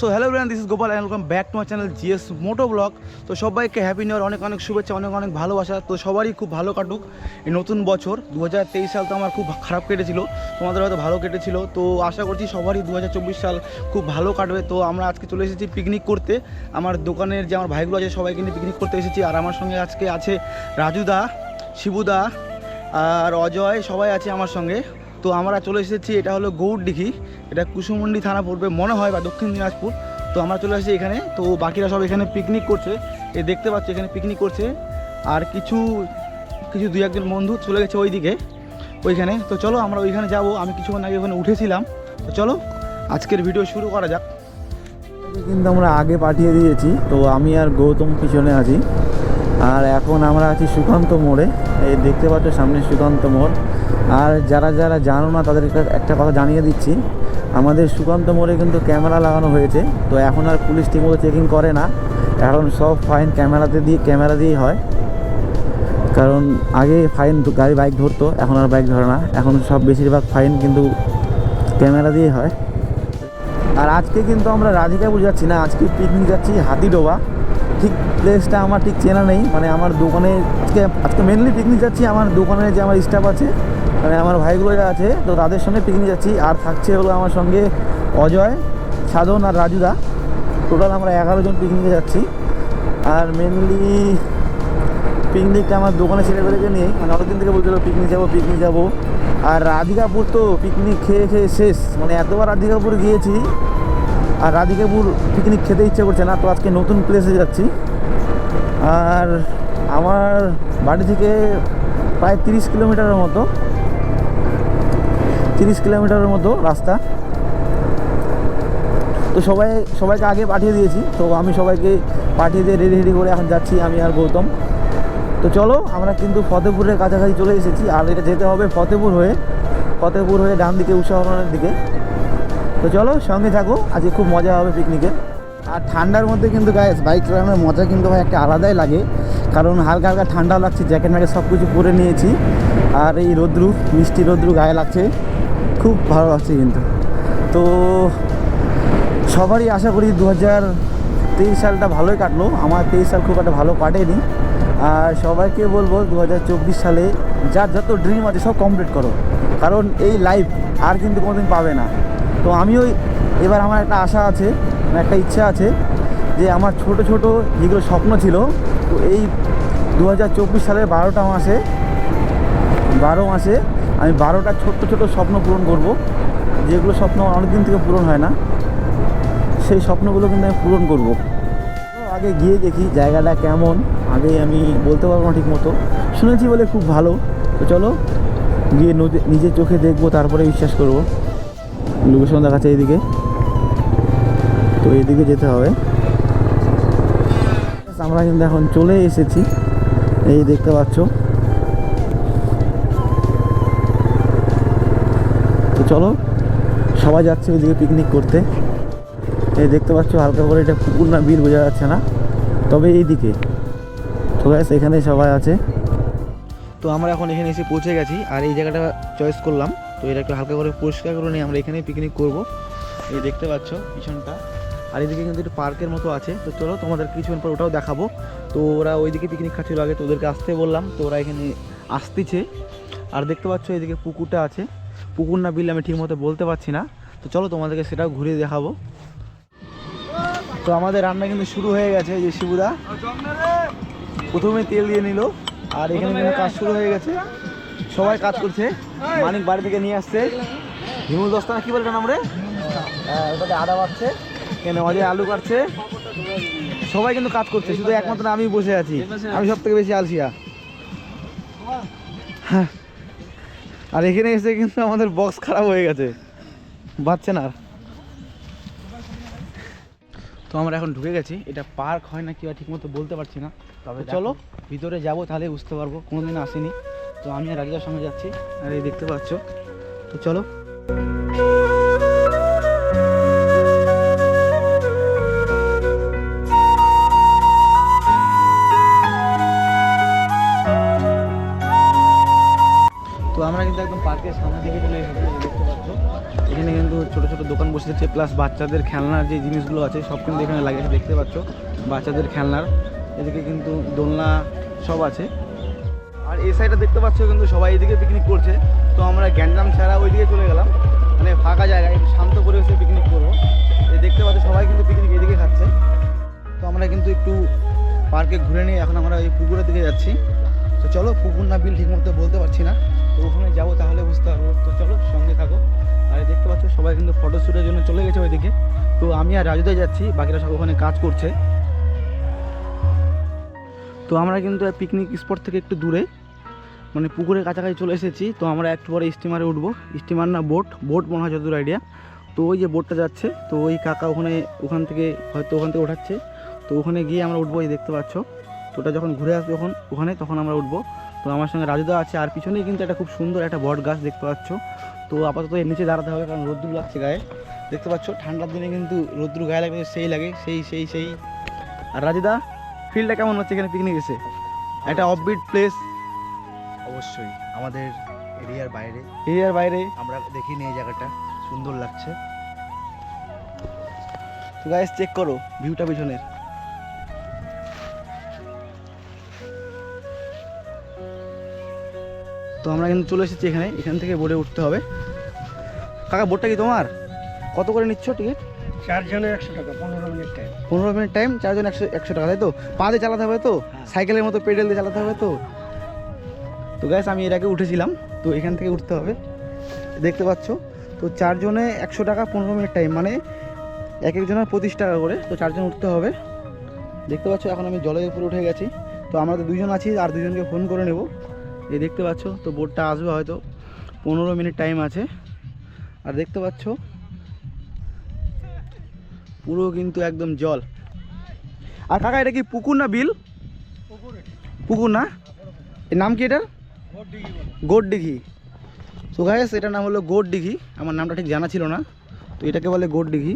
So hello bro this is Gopal and welcome back to my channel GS moto vlog তো সবাইকে happy new year অনেক অনেক শুভেচ্ছা, অনেক অনেক ভালোবাসা। তো সবারই খুব ভালো কাটুক এই নতুন বছর। দু হাজার তেইশ সাল তো আমার খুব খারাপ কেটেছিল, তোমাদের হয়তো ভালো কেটেছিল। তো আশা করছি সবারই দু হাজার চব্বিশ সাল খুব ভালো কাটবে। তো আমরা আজকে চলে এসেছি পিকনিক করতে। আমার দোকানের যে আমার ভাইগুলো আছে, সবাইকে নিয়ে পিকনিক করতে এসেছি। আর আমার সঙ্গে আজকে আছে রাজুদা শিবুদা আর অজয়, সবাই আছে আমার সঙ্গে। তো আমরা চলে এসেছি, এটা হলো গৌরডিঘি এটা কুসুমন্ডি থানা পড়বে, মনে হয়, বা দক্ষিণ দিনাজপুর। তো আমরা চলে এসেছি এখানে। তো বাকিরা সব এখানে পিকনিক করছে। এ দেখতে পাচ্ছি, এখানে পিকনিক করছে। আর কিছু কিছু দুই একজন বন্ধু চলে গেছে ওইদিকে, ওইখানে। তো চলো, আমরা ওইখানে যাব। আমি কিছুক্ষণ আগে ওখানে উঠেছিলাম। তো চলো, আজকের ভিডিও শুরু করা যাক। কিন্তু আমরা আগে পাঠিয়ে দিয়েছি। তো আমি আর গৌতম পিছনে আছি। আর এখন আমরা আছি সুকান্ত মোড়ে। এই দেখতে পাচ্ছ, সামনে সুকান্ত মোড়। আর যারা যারা জানো না তাদের একটা কথা জানিয়ে দিচ্ছি। আমাদের সুকান্ত মোড়ে কিন্তু ক্যামেরা লাগানো হয়েছে, তো এখন আর পুলিশ ঠিকমতো চেকিং করে না। এখন সব ফাইন ক্যামেরাতে দিয়ে, ক্যামেরা দিয়েই হয়। কারণ আগে ফাইন গাড়ি বাইক ধরতো, এখন আর বাইক ধরে না। এখন সব বেশিরভাগ ফাইন কিন্তু ক্যামেরা দিয়েই হয়। আর আজকে কিন্তু আমরা রাধিকাপুর যাচ্ছি না, আজকে পিকনিক যাচ্ছি হাতিডোবা। ঠিক প্লেসটা আমার ঠিক চেনা নেই মানে আমার দোকানে, আজকে আজকে মেনলি পিকনিক যাচ্ছি, আমার দোকানে যে আমার স্টাফ আছে মানে আমার ভাইগুলো যা আছে, তো তাদের সঙ্গে পিকনিক যাচ্ছি। আর থাকছে হলো আমার সঙ্গে অজয়, সাধন আর রাজুদা টোটাল আমরা এগারো জন পিকনিকে যাচ্ছি। আর মেনলি পিকনিকটা আমার দোকানে ছেলেবেলেকে নিয়ে মানে অনেকদিন থেকে বলছিল পিকনিক যাব পিকনিক যাব। আর রাধিকাপুর তো পিকনিক খেয়ে খেয়ে শেষ। মানে এতবার রাধিকাপুর গিয়েছি, আর রাধিকাপুর পিকনিক খেতে ইচ্ছে করছে না, তো আজকে নতুন প্লেসে যাচ্ছি। আর আমার বাড়ি থেকে প্রায় তিরিশ কিলোমিটারের মতো, তিরিশ কিলোমিটারের মতো রাস্তা। তো সবাই, সবাইকে আগে পাঠিয়ে দিয়েছি, তো আমি সবাইকে পাঠিয়ে দিয়ে রেডি রেডি করে এখন যাচ্ছি, আমি আর গৌতম। তো চলো, আমরা কিন্তু ফতেপুরের কাছাকাছি চলে এসেছি, আর এটা যেতে হবে ফতেপুর হয়ে ফতেপুর হয়ে ডান দিকে উষাহরণের দিকে। তো চলো, সঙ্গে থাকো, আজকে খুব মজা হবে পিকনিকে আর ঠান্ডার মধ্যে কিন্তু গায়ে বাইক চালানোর মজা কিন্তু ভাই একটা আলাদাই লাগে। কারণ হালকা হালকা ঠান্ডা লাগছে জ্যাকেট ম্যাকেট সব কিছু পরে নিয়েছি। আর এই রোদ্রু, মিষ্টি রোদ্রু গায়ে লাগছে। খুব ভালো লাগছে কিন্তু। তো সবারই আশা করি দু হাজার তেইশ সালটা ভালোই কাটলো। আমার তেইশ সাল খুব একটা ভালো কাটেনি। আর সবাইকে বলব দু হাজার চব্বিশ সালে যার যত ড্রিম আছে সব কমপ্লিট করো। কারণ এই লাইফ আর কিন্তু কোনোদিন পাবে না। তো আমিও এবার আমার একটা আশা আছে, একটা ইচ্ছা আছে যে আমার ছোট ছোট যেগুলো স্বপ্ন ছিল তো এই দু হাজার চব্বিশ সালের বারোটা মাসে, বারো মাসে আমি বারোটা ছোট্ট ছোট স্বপ্ন পূরণ করব, যেগুলো স্বপ্ন আমার অনেকদিন থেকে পূরণ হয় না। সেই স্বপ্নগুলো কিন্তু আমি পূরণ করব। আগে গিয়ে দেখি জায়গাটা কেমন, আগে আমি বলতে পারব না ঠিক মতো শুনেছি বলে খুব ভালো। তো চলো, গিয়ে নিজের চোখে দেখব, তারপরে বিশ্বাস করব। লোকেশন দেখাচ্ছে এইদিকে। তো এইদিকে যেতে হবে। আমরা কিন্তু এখন চলে এসেছি। এই দেখতে পাচ্ছ। তো চলো, সবাই যাচ্ছে ওইদিকে পিকনিক করতে। এই দেখতে পাচ্ছ, হালকা করে এটা পুকুর না বিল বোঝা যাচ্ছে না। তবে এইদিকে। তো ব্যাস, এখানে সবাই আছে। তো আমরা এখন এখানে এসে পৌঁছে গেছি, আর এই জায়গাটা চয়েস করলাম। তো এটা একটু হালকা করে পরিষ্কার করে নিয়ে আমরা এখানেই পিকনিক করব। এই দেখতে পাচ্ছ, পিছনটা। আর এদিকে কিন্তু একটু পার্কের মতো আছে। তো চলো তোমাদের কিছুক্ষণ পর ওটাও দেখাবো। তো ওরা ওইদিকে পিকনিক খাচ্ছিল আগে, তো ওদেরকে আসতে বললাম। তো ওরা এখানে আসতেছে। আর দেখতে পাচ্ছ এদিকে পুকুরটা আছে। পুকুর না বিল আমি ঠিকমতো বলতে পারছি না। তো চলো তোমাদেরকে সেটাও ঘুরিয়ে দেখাবো। তো আমাদের রান্না কিন্তু শুরু হয়ে গেছে যে শিবুদা। প্রথমে তেল দিয়ে নিল, আর এখানে কিন্তু কাজ শুরু হয়ে গেছে। সবাই কাজ করছে। মানিক বাড়ি থেকে নিয়ে আসছে। হিমুল দস্তানা কি বলে নাম রে? ওটাতে আদা বাড়ছে। এখানে অজয় আলু কাটছে? সবাই কিন্তু কাজ করছে শুধু একমাত্র আমি বসে আছি। আমি সব থেকে বেশি আলসিয়া। হ্যাঁ। আর এখানে এসে কিন্তু আমাদের বক্স খারাপ হয়ে গেছে। বাচ্চা না আর। তো আমরা এখন ঢুকে গেছি। এটা পার্ক হয় না কি হয় ঠিকমতো বলতে পারছি না। তবে চলো ভিতরে যাব তাহলে বুঝতে পারব। কোনোদিন আসিনি। তো আমি আর রাজিদার সঙ্গে যাচ্ছি। আর এই দেখতে পাচ্ছ। তো চলো। পার্কের সামনে দিকে চলে এসেছি দেখতে পাচ্ছ। এখানে কিন্তু ছোট ছোট দোকান বসেছে প্লাস বাচ্চাদের খেলনার যে জিনিসগুলো আছে, সব কিন্তু এখানে লাগিয়েছে দেখতে পাচ্ছ। বাচ্চাদের খেলনার, এদিকে কিন্তু দোলনা সব আছে। আর এই সাইডে দেখতে পাচ্ছ কিন্তু সবাই এদিকে পিকনিক করছে। তো আমরা গ্যান্ডাম ছাড়া ওইদিকে চলে গেলাম। মানে ফাঁকা জায়গায়, একটু শান্ত পরিবেশে পিকনিক করব। এই দেখতে পাচ্ছ সবাই কিন্তু পিকনিক এদিকে খাচ্ছে। তো আমরা কিন্তু একটু পার্কে ঘুরে নিয়ে এখন আমরা এই পুকুরের দিকে যাচ্ছি। তো চলো, পুকুর না বিল ঠিক মতো বলতে পারছি না। তো ওখানে যাব তাহলে বুঝতে পারব। তো চলো, সঙ্গে থাকো। আর দেখতে পাচ্ছ, সবাই কিন্তু ফটো শ্যুটের জন্য চলে গেছে ওইদিকে। তো আমি আর রাজুদাই যাচ্ছি, বাকিরা সব ওখানে কাজ করছে। তো আমরা কিন্তু পিকনিক স্পট থেকে একটু দূরে মানে পুকুরের কাছাকাছি চলে এসেছি। তো আমরা একটু পরে স্টিমারে উঠবো। স্টিমার না বোট বোট মনে হয় যতদূর আইডিয়া তো ওই যে বোটটা যাচ্ছে, তো ওই কাকা ওখানে, ওখান থেকে হয়তো ওখান থেকে ওঠাচ্ছে। তো ওখানে গিয়ে আমরা উঠবো, এই দেখতে পাচ্ছ। তো ওটা যখন ঘুরে আসবে যখন ওখানে তখন আমরা উঠবো। তো আমার সঙ্গে রাজুদা আছে আর পিছনেই কিন্তু একটা খুব সুন্দর একটা বট গাছ দেখতে পাচ্ছ। তো আপাতত এর নিচে দাঁড়াতে হবে কারণ রোদ্দুর লাগছে গায়ে। দেখতে পাচ্ছ ঠান্ডার দিনে কিন্তু রোদ্দুর গায়ে লাগলে সেই লাগে সেই সেই সেই। আর রাজুদা ফিল্ডটা কেমন হচ্ছে এখানে পিকনিক এসে? একটা অফবিট প্লেস অবশ্যই আমাদের এরিয়ার বাইরে। এরিয়ার বাইরে। আমরা দেখিনি এই জায়গাটা সুন্দর লাগছে। তো গাইস চেক করো ভিউটা পিছনের। তো আমরা কিন্তু চলে এসেছি এখানে এখান থেকে বোর্ডে উঠতে হবে। কাকা বোর্ডটা কি তোমার? কত করে নিচ্ছ টিকিট চারজনে একশো টাকা পনেরো মিনিট টাইম পনেরো মিনিট টাইম চারজন একশো একশো টাকা তাই তো? পা দিয়ে চালাতে হবে তো? সাইকেলের মতো পেডেল দিয়ে চালাতে হবে তো? তো গ্যাস আমি এর আগে উঠেছিলাম তো এখান থেকে উঠতে হবে। দেখতে পাচ্ছ তো চারজনে একশো টাকা পনেরো মিনিট টাইম মানে এক একজনের পঁচিশ টাকা করে তো চারজন উঠতে হবে। দেখতে পাচ্ছ এখন আমি জলের উপরে উঠে গেছি। তো আমরা তো দুজন আছি আর দুজনকে ফোন করে নেব। এই দেখতে পাচ্ছ, তো বোটটা আসবে হয়তো। পনেরো মিনিট টাইম আছে। আর দেখতে পাচ্ছ, পুরো কিন্তু একদম জল। আর কাকা, এটা কি পুকুর না বিল? পুকুর না? এর নাম কি এটার? গোট দিঘি তো এটার নাম হলো দিঘি আমার নামটা ঠিক জানা ছিল না। তো এটাকে বলে দিঘি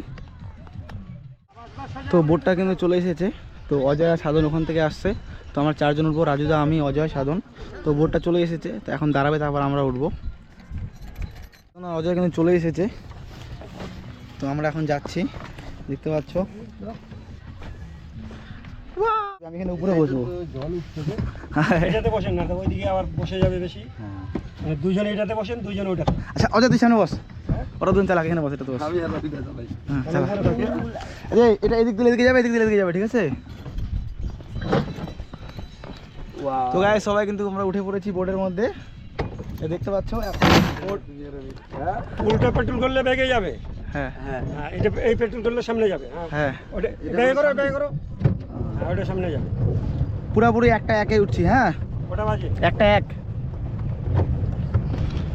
তো বোটটা কিন্তু চলে এসেছে। তো অজয় সাধন ওখান থেকে আসছে। তো আমার চারজন উঠবো। রাজুদা আমি অজয় সাধন। তো বোটটা চলে এসেছে। তো এখন দাঁড়াবে তারপর আমরা উঠবো। না, অজয় কিন্তু চলে এসেছে। তো আমরা এখন যাচ্ছি। দেখতে পাচ্ছ? আমি এখানে উপরে বসবো। জল এটাতে বসেন না তো ওইদিকে আবার বসে যাবে বেশি। মানে দুজনে এটাতে বসেন দুজনে আচ্ছা অজয় তুই সামনে বস। ওরা দুজন চালাক এখানে বস এটা তো বস। হ্যাঁ এটা এদিক দিলে এদিকে যাবে এদিক দিলে এদিকে যাবে ঠিক আছে? তো গায়ে সবাই কিন্তু আমরা উঠে পড়েছি বোর্ডের মধ্যে। দেখতে পাচ্ছ এখন উল্টো পেট্রোল করলে বেগে যাবে। হ্যাঁ। হ্যাঁ এটা এই পেট্রোল করলে সামনে যাবে। হ্যাঁ। হ্যাঁ। ওটা বেগে করো বেগে করো। হ্যাঁ ওটা সামনে যাবে। পুরাপুরি একটা একে উঠছি হ্যাঁ? ওটা বাজে। একটা এক।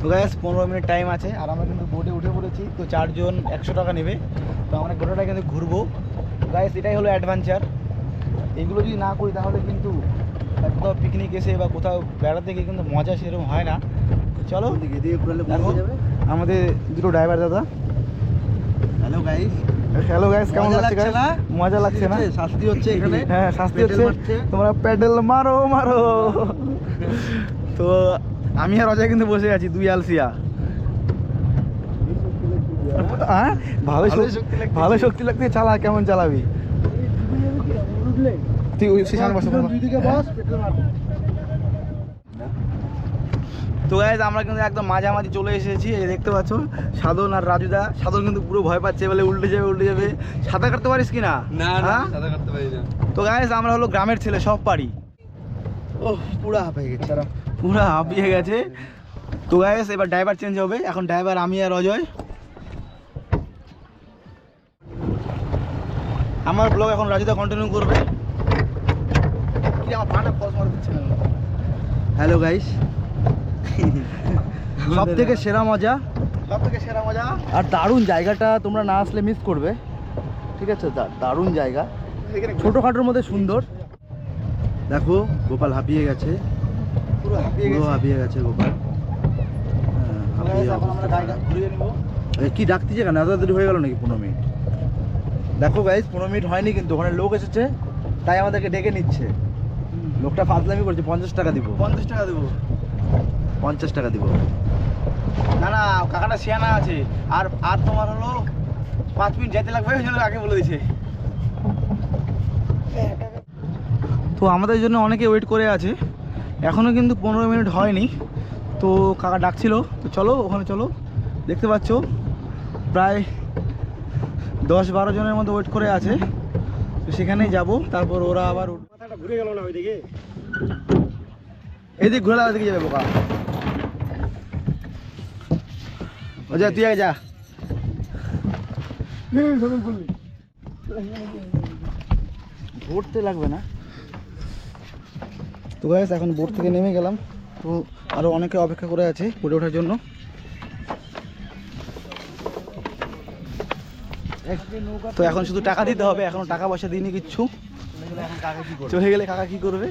তো গ্যাস পনেরো মিনিট টাইম আছে আর আমরা কিন্তু বোটে উঠে পড়েছি। তো চারজন একশো টাকা নেবে। তো আমরা গোটাটা কিন্তু ঘুরবো। গাইস এটাই হলো অ্যাডভেঞ্চার এগুলো যদি না করি তাহলে কিন্তু কোথাও পিকনিক এসে বা কোথাও বেড়াতে গিয়ে কিন্তু মজা সেরকম হয় না। চলো আমাদের দুটো ড্রাইভার দাদা। হ্যালো গাইস হ্যালো গাইস কেমন লাগছে? মজা লাগছে না? শাস্তি হচ্ছে এখানে। হ্যাঁ শাস্তি হচ্ছে। তোমরা প্যাডেল মারো মারো। তো আমি আর অজয় কিন্তু বসে আছি দুই আলসিয়া। হ্যাঁ? ভালো শক্তি শক্তি ভালো শক্তি লাগতে চালা কেমন চালাবি? তুই ওই সামনে বসে তো গাইজ আমরা কিন্তু একদম মাঝামাঝি চলে এসেছি এই দেখতে পাচ্ছ সাধন আর রাজুদা। সাধন কিন্তু পুরো ভয় পাচ্ছে বলে উল্টে যাবে উল্টে যাবে। সাঁতার কাটতে পারিস কি না? হ্যাঁ? পারি না। তো গাইজ আমরা হলো গ্রামের ছেলে সব পারি। ও পুরা হাঁপ হয়ে গেছে পুরো হাঁপিয়ে গেছে। তো গাইজ এবার ড্রাইভার চেঞ্জ হবে। এখন ড্রাইভার আমি আর অজয়। আমার ব্লগ এখন রাজুদা কন্টিনিউ করবে কি আমার পাটা ফলস মারা দিচ্ছে না হ্যালো গাইস সব থেকে সেরা মজা? সব থেকে সেরা মজা? আর দারুণ জায়গাটা তোমরা না আসলে মিস করবে। ঠিক আছে দা- দারুণ জায়গা। ছোটোখাটোর মধ্যে সুন্দর। দেখো গোপাল হাঁপিয়ে গেছে। পুরো হাঁপিয়ে গেছে। গোপাল। হ্যাঁ, কি ডাকতেছে কেন এত দেরি হয়ে গেল নাকি পনেরো মিনিট? দেখো গাইজ পনেরো মিনিট হয়নি কিন্তু ওখানে লোক এসেছে তাই আমাদেরকে ডেকে নিচ্ছে। লোকটা ফাজলামি করছে পঞ্চাশ টাকা দিব। পঞ্চাশ টাকা দেবো। পঞ্চাশ টাকা দিব। না না কাকাটা শিয়ানা আছে। আর আর তোমার হলো পাঁচ মিনিট যেতে লাগবে ওই জন্য আগে বলে দিছে। তো আমাদের জন্য অনেকে ওয়েট করে আছে। এখনও কিন্তু পনেরো মিনিট হয়নি। তো কাকা ডাকছিল। তো চলো ওখানে চলো। দেখতে পাচ্ছ প্রায় দশ বারো জনের মতো ওয়েট করে আছে। তো সেখানেই যাব। তারপর ওরা আবার ঘুরে গেল না ওইদিকে এদিক ঘোরা দিকে যাবে বোকা ও যা তুই আগে যা ভরতে লাগবে না তো গাইস এখন বোট থেকে নেমে গেলাম। তো আরও অনেকে অপেক্ষা করে আছে বোটে ওঠার জন্য। তো এখন শুধু টাকা দিতে হবে এখনও টাকা পয়সা দিইনি কিচ্ছু। চলে গেলে কাকা কি করবে?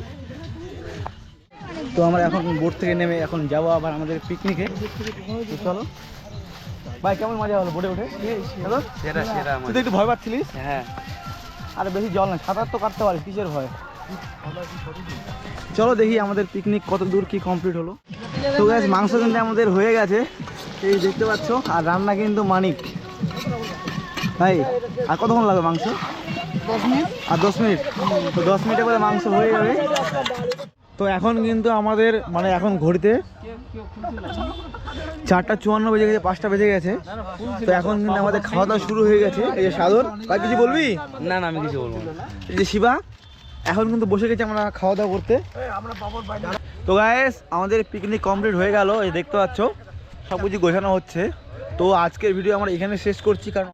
তো আমরা এখন বোট থেকে নেমে এখন যাব আবার আমাদের পিকনিকে চলো। ভাই কেমন মজা হলো বোটে উঠে? সেরা সেরা তুই একটু ভয় পাচ্ছিলিস? হ্যাঁ। আরে বেশি জল না সাঁতার তো কাটতে পারিস কিসের ভয়? চলো দেখি আমাদের পিকনিক কত দূর কি কমপ্লিট হলো। তো গ্যাস মাংস কিন্তু আমাদের হয়ে গেছে। এই দেখতে পাচ্ছ আর রান্না কিন্তু মানিক। ভাই আর কতক্ষণ লাগবে মাংস? আর দশ মিনিট? তো দশ মিনিটে করে মাংস হয়ে যাবে। তো এখন কিন্তু আমাদের মানে এখন ঘড়িতে চারটা চুয়ান্ন বেজে গেছে পাঁচটা বেজে গেছে। তো এখন কিন্তু আমাদের খাওয়া দাওয়া শুরু হয়ে গেছে। এই যে সাদর ভাই কিছু বলবি? না না আমি কিছু বলব না। এই যে শিবা এখন কিন্তু বসে গেছি আমরা খাওয়া দাওয়া করতে। তো গায়েস আমাদের পিকনিক কমপ্লিট হয়ে গেল এই দেখতে পাচ্ছ সব কিছু গোছানো হচ্ছে। তো আজকের ভিডিও আমরা এখানে শেষ করছি কারণ